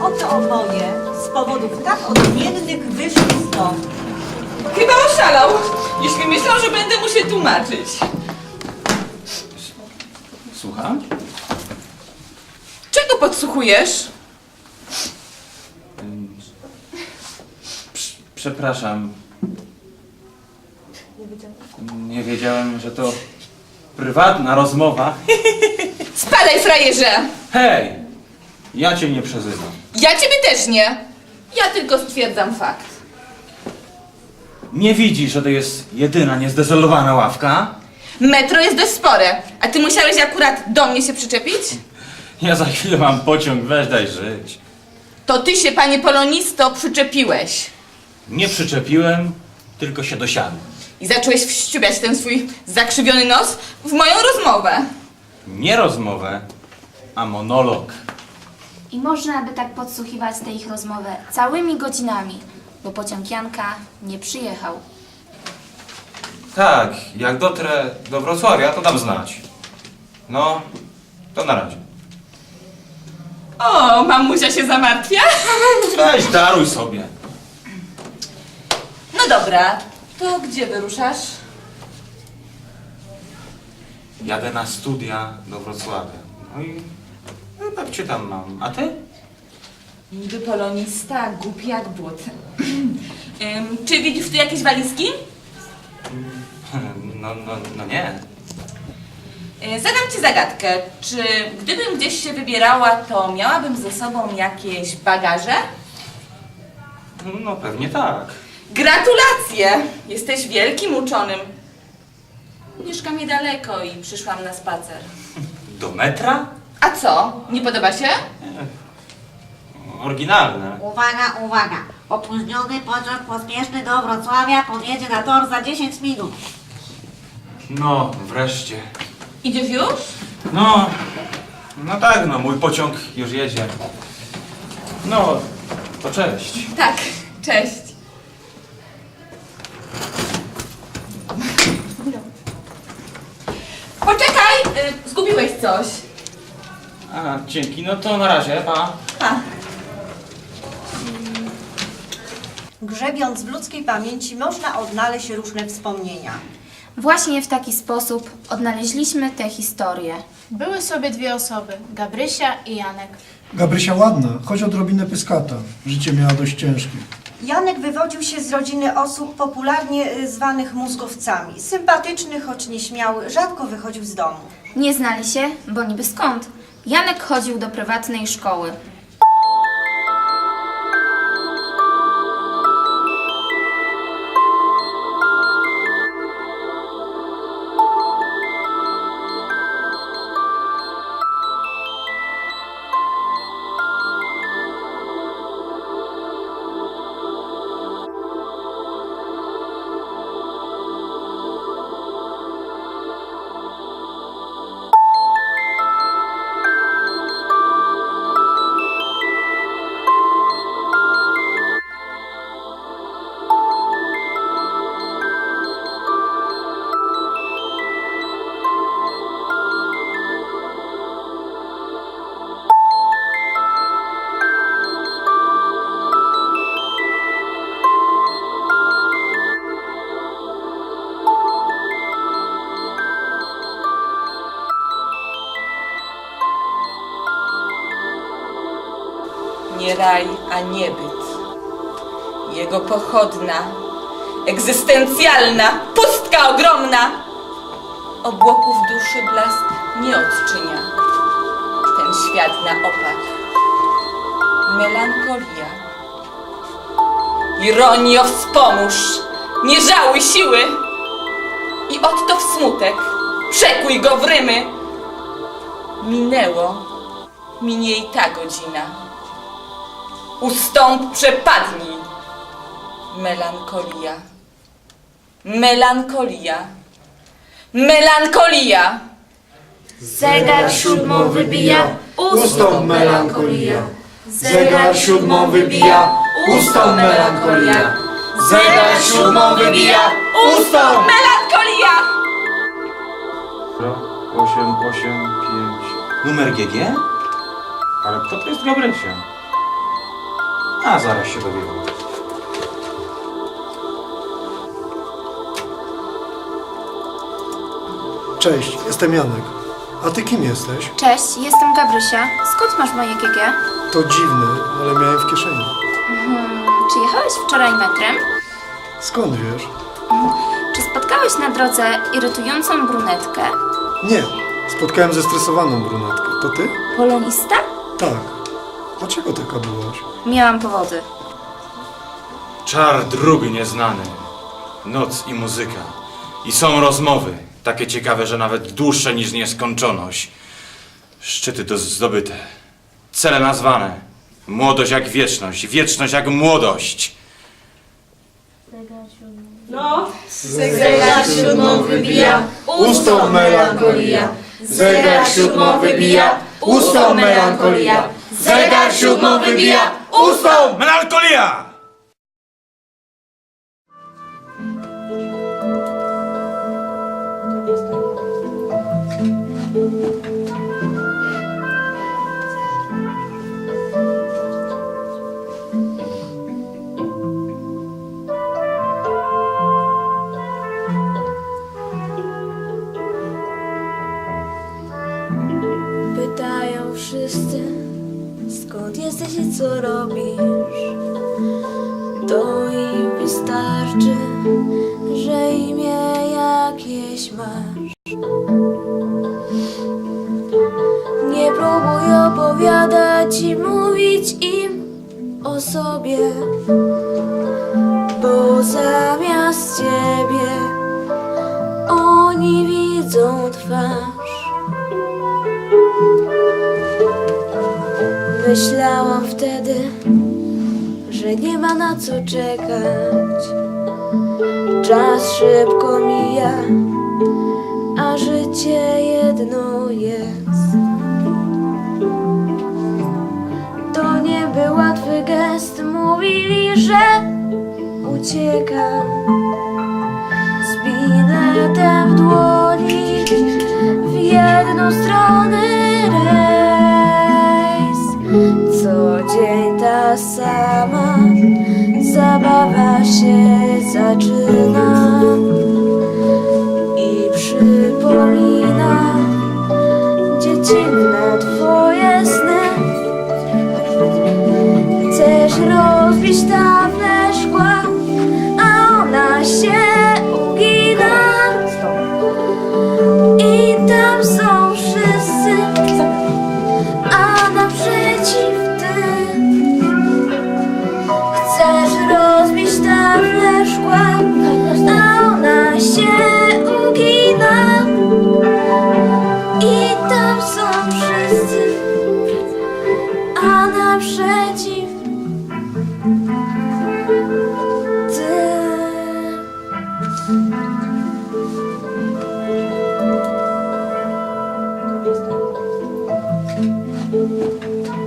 oto oboje z powodów tak odmiennych wyszli stąd. Chyba oszalał, jeśli myślał, że będę mu się tłumaczyć. Słucham? Czego podsłuchujesz? Prz- Przepraszam. Nie wiedziałem, że to prywatna rozmowa. Spadaj, frajerze! Hej! Ja cię nie przezywam. Ja ciebie też nie. Ja tylko stwierdzam fakt. Nie widzisz, że to jest jedyna niezdezolowana ławka? Metro jest dość spore, a ty musiałeś akurat do mnie się przyczepić? Ja za chwilę mam pociąg, weź daj żyć. To ty się, panie polonisto, przyczepiłeś. Nie przyczepiłem, tylko się dosiadłem. I zacząłeś wściubiać ten swój zakrzywiony nos w moją rozmowę. Nie rozmowę, a monolog. I można by tak podsłuchiwać tę ich rozmowę całymi godzinami, bo pociąg Janka nie przyjechał. Tak, jak dotrę do Wrocławia, to dam znać. No, to na razie. O, mamusia się zamartwia? Weź, daruj sobie. No dobra, to gdzie wyruszasz? Jadę na studia do Wrocławia. No i no, babcię tam mam. A ty? Niby polonista, głupi jak but. Czy widzisz tu jakieś walizki? No, no, no nie. Yy, Zadam ci zagadkę. Czy gdybym gdzieś się wybierała, to miałabym ze sobą jakieś bagaże? No pewnie tak. Gratulacje! Jesteś wielkim uczonym. Mieszkam niedaleko i przyszłam na spacer. Do metra? A co? Nie podoba się? Oryginalne. Uwaga, uwaga. Opóźniony pociąg pospieszny do Wrocławia podjedzie na tor za 10 minut. No, wreszcie. Idziesz już? No, no tak, no, mój pociąg już jedzie. No, to cześć. Tak, cześć. Poczekaj, y, zgubiłeś coś. A, dzięki, no to na razie, pa. Pa. Grzebiąc w ludzkiej pamięci można odnaleźć różne wspomnienia. Właśnie w taki sposób odnaleźliśmy tę historię. Były sobie dwie osoby, Gabrysia i Janek. Gabrysia ładna, choć odrobinę pyskata. Życie miała dość ciężkie. Janek wywodził się z rodziny osób popularnie y, zwanych mózgowcami. Sympatyczny, choć nieśmiały, rzadko wychodził z domu. Nie znali się, bo niby skąd. Janek chodził do prywatnej szkoły. Nie raj, a niebyt. Jego pochodna, egzystencjalna, pustka ogromna. Obłoków duszy blask nie odczynia. Ten świat na opak. Melancholia. Ironio wspomóż, nie żałuj siły. I oto w smutek, przekuj go w rymy. Minęło, minie i ta godzina. Ustąp, przepadnij. Melancholia. Melancholia. Melancholia. Zegar siódmą wybija, ustąp melancholia. Zegar siódmą wybija, ustąp melancholia. Zegar siódmą wybija, ustąp! Melancholia. 8, 8, 5. Numer GG? Ale kto to jest Gabrysia? A zaraz się dowiemy. Cześć, jestem Janek. A ty kim jesteś? Cześć, jestem Gabrysia. Skąd masz moje GG? To dziwne, ale miałem w kieszeni. Hmm, czy jechałeś wczoraj metrem? Skąd wiesz? Czy spotkałeś na drodze irytującą brunetkę? Nie, spotkałem zestresowaną brunetkę. To ty? Polonista? Tak. Dlaczego taka byłaś? Miałam powody. Czar drugi nieznany. Noc i muzyka. I są rozmowy. Takie ciekawe, że nawet dłuższe niż nieskończoność. Szczyty to zdobyte. Cele nazwane. Młodość jak wieczność. Wieczność jak młodość. Zegar siódmą wybija, Ustą melancholia. zegar siódmą wybija, ustą melancholia. Zegar siódmą wybija, ustą! Melancholia! Skąd jesteś i co robisz. To im wystarczy, że imię jakieś masz. Nie próbuj opowiadać i mówić im o sobie, bo zamiast ciebie oni widzą twarz. Myślałam wtedy, że nie ma na co czekać. Czas szybko mija, a życie jedno jest. To nie był łatwy gest, mówili, że uciekam. Z biletem w dłoni w jedną stronę sama zabawa się zaczyna. Thank you.